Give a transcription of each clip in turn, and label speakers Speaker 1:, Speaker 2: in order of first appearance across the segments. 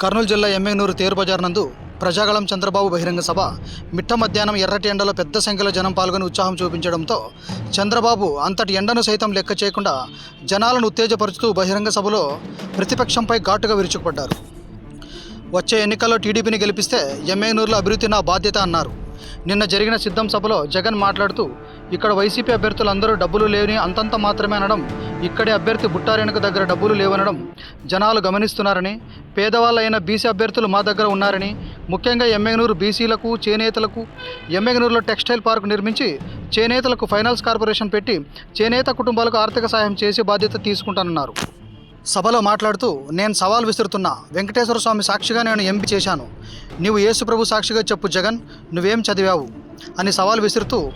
Speaker 1: కర్నూలు జిల్లా ఎమ్మెనూరు తేరు బజార్ నందు ప్రజాగళం చంద్రబాబు బహిరంగ సభ మిట్ట మధ్యాహ్నం ఎర్రటి ఎండలో పెద్ద సంఖ్యలో జనం పాల్గొని ఉత్సాహం చూపించడంతో చంద్రబాబు అంతటి ఎండను సైతం లెక్క చేయకుండా జనాలను ఉత్తేజపరుచుతూ బహిరంగ సభలో ప్రతిపక్షంపై ఘాటుగా విరుచుకుపడ్డారు. వచ్చే ఎన్నికల్లో టీడీపీని గెలిపిస్తే ఎమ్మెనూరులో అభివృద్ధి నా బాధ్యత అన్నారు. నిన్న జరిగిన సిద్ధం సభలో జగన్ మాట్లాడుతూ ఇక్కడ వైసీపీ అభ్యర్థులు అందరూ డబ్బులు లేని అంతంత మాత్రమే అనడం ఇక్కడే అభ్యర్థి బుట్టారేణుకు దగ్గర డబ్బులు లేవనడం జనాలు గమనిస్తున్నారని పేదవాళ్ళైన బీసీ అభ్యర్థులు మా దగ్గర ఉన్నారని ముఖ్యంగా ఎమ్మెగనూరు బీసీలకు చేనేతలకు ఎమ్మెగనూరులో టెక్స్టైల్ పార్క్ నిర్మించి చేనేతలకు ఫైనాన్స్ కార్పొరేషన్ పెట్టి చేనేత కుటుంబాలకు ఆర్థిక సాయం చేసే బాధ్యత తీసుకుంటానన్నారు. సభలో మాట్లాడుతూ నేను సవాల్ విసురుతున్నా. వెంకటేశ్వర స్వామి సాక్షిగా నేను ఎంపీ చేశాను. నీవు యేసుప్రభు సాక్షిగా చెప్పు జగన్ నువ్వేం చదివావు? అని సవాల్ విసురుతూ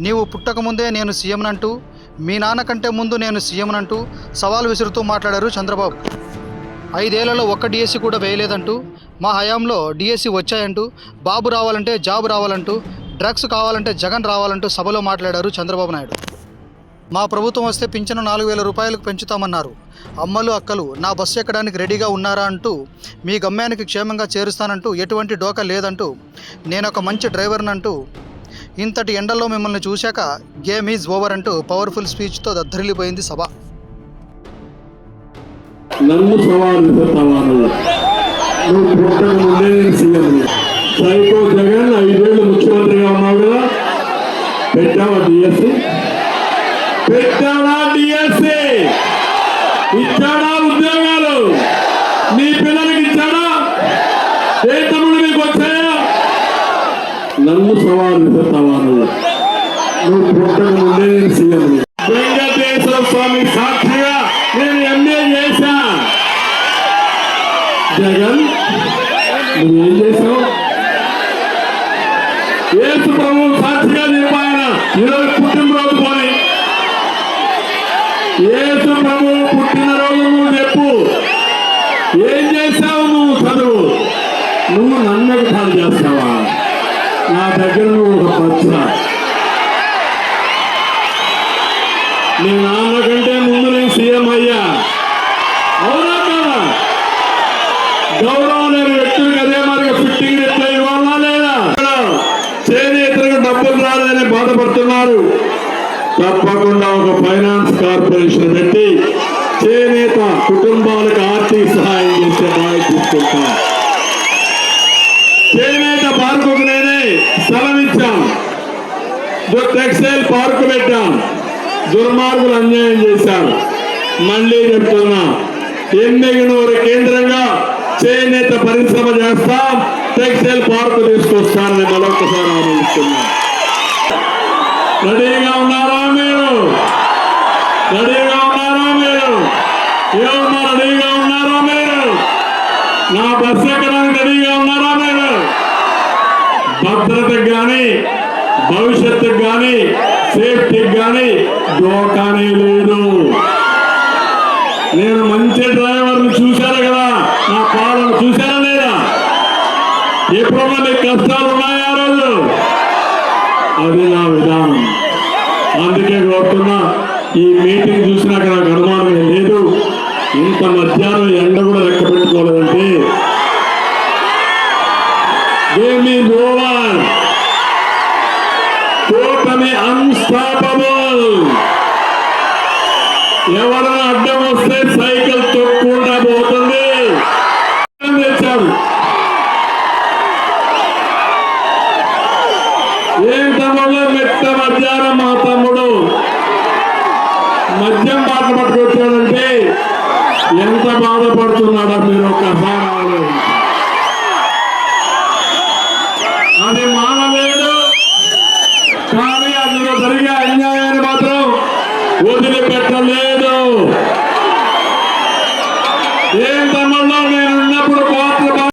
Speaker 1: నీవు పుట్టకముందే నేను సీఎంనంటూ మీ నాన్న కంటే ముందు నేను సీఎంనంటూ సవాల్ విసురుతూ మాట్లాడారు చంద్రబాబు. ఐదేళ్ళలో ఒక్క డిఎస్సి కూడా వేయలేదంటూ మా హయాంలో డిఎస్సి వచ్చాయంటూ బాబు రావాలంటే జాబ్ రావాలంటూ డ్రగ్స్ కావాలంటే జగన్ రావాలంటూ సభలో మాట్లాడారు చంద్రబాబు నాయుడు. మా ప్రభుత్వం వస్తే పింఛను నాలుగు వేల రూపాయలకు పెంచుతామన్నారు. అమ్మలు అక్కలు నా బస్సు ఎక్కడానికి రెడీగా ఉన్నారా అంటూ మీ గమ్యానికి క్షేమంగా చేరుస్తానంటూ ఎటువంటి డోకా లేదంటూ నేను ఒక మంచి డ్రైవర్నంటూ ఇంతటి ఎండల్లో మిమ్మల్ని చూశాక గేమ్ ఈజ్ ఓవర్ అంటూ పవర్ఫుల్ స్పీచ్తో దద్దరిల్లిపోయింది సభ.
Speaker 2: నన్ను సవాలు సైకో జగన్ ఐదేళ్ళు ముఖ్యమంత్రిగా ఉన్నావు కదా. పెట్టావా డిఎస్సీ పెట్టావా డిఎస్సి ఇచ్చాడా ఉద్యోగాలు? మీ పిల్లలకి ఇచ్చాడా? ఏ తమ్ముడు నీకు వచ్చాయా నన్ను సవాలు విసురుతావా నువ్వు? పుట్టక ముందే సీఎం. వెంకటేశ్వర స్వామి సాక్షిగా నేను ఎంఏ చేశా. జగన్ నువ్వేం చేసావు యేసు ప్రభు సాక్షిగా నిర్మాణ ఈరోజు పుట్టినరోజు ఏసు ప్రభు పుట్టినరోజు నువ్వు చెప్పు. ఏం చేసావు నువ్వు చదువు? నువ్వు నన్ను ఎగతాళి చేస్తావా? నా దగ్గర నువ్వు ఒక పచ్చ. నీ నాన్న కంటే ముందు నేను సీఎం అయ్యా. అవునా కదా? గౌరవం లేని వ్యక్తులకు అదే మరి ఫిట్టింగ్ ఎట్లా ఇవ్వాలా లేదా? చేనేతలకు డబ్బులు రాలేదని బాధపడుతున్నారు. తప్పకుండా ఒక ఫైనాన్స్ కార్పొరేషన్ పెట్టి చేనేత కుటుంబాలకు ఆర్థిక సహాయం చేసే బాధ్యత తీసుకుంటాం. చేనేత పార్కుకు నేనే స్థలం ఇచ్చాం. టెక్స్టైల్ పార్కు పెట్టాం. దుర్మార్గులు అన్యాయం చేశారు. మళ్ళీ చెప్తున్నా ఎమ్మెగనూరు కేంద్రంగా చేనేత పరిశ్రమ చేస్తాం టెక్స్టైల్ పార్కు తీసుకొస్తానని మరొకసారి ఆలోచిస్తున్నా రెడీగా ఉన్నారా మీరు? రెడీగా ఉన్నారా మీరు? ఏమన్నా రెడీగా ఉన్నారా మీరు? నా బస్ ఎక్కడానికి రెడీగా ఉన్నారా మీరు? భద్రతకు కానీ భవిష్యత్తుకు కానీ సేఫ్టీకి కానీ డోకానే లేదు. నేను మంచి డ్రైవర్ని చూశాను కదా. నా పాలను చూశానా లేదా? ఎప్పుడు నీకు కష్టాలు ఉన్నాయా రోజు? అది నా విధానం. అందుకే కోరుతున్నా ఈ మీటింగ్ చూసినాక నాకు అనుమానం లేదు. ఇంత మధ్యాహ్నం ఎండ కూడా లెక్క పెట్టుకోలేదంటే. కూటమి అన్స్టాపబుల్. ఎవరైనా అడ్డం వస్తే సైకిల్ తొక్కుండా పోతుంది. తెచ్చారు? ఏం తమ్ముడు మధ్యాహ్నం మా తమ్ముడు. మద్యం బాధపడుతున్నాడంటే ఎంత బాధపడుతున్నాడా మీరు?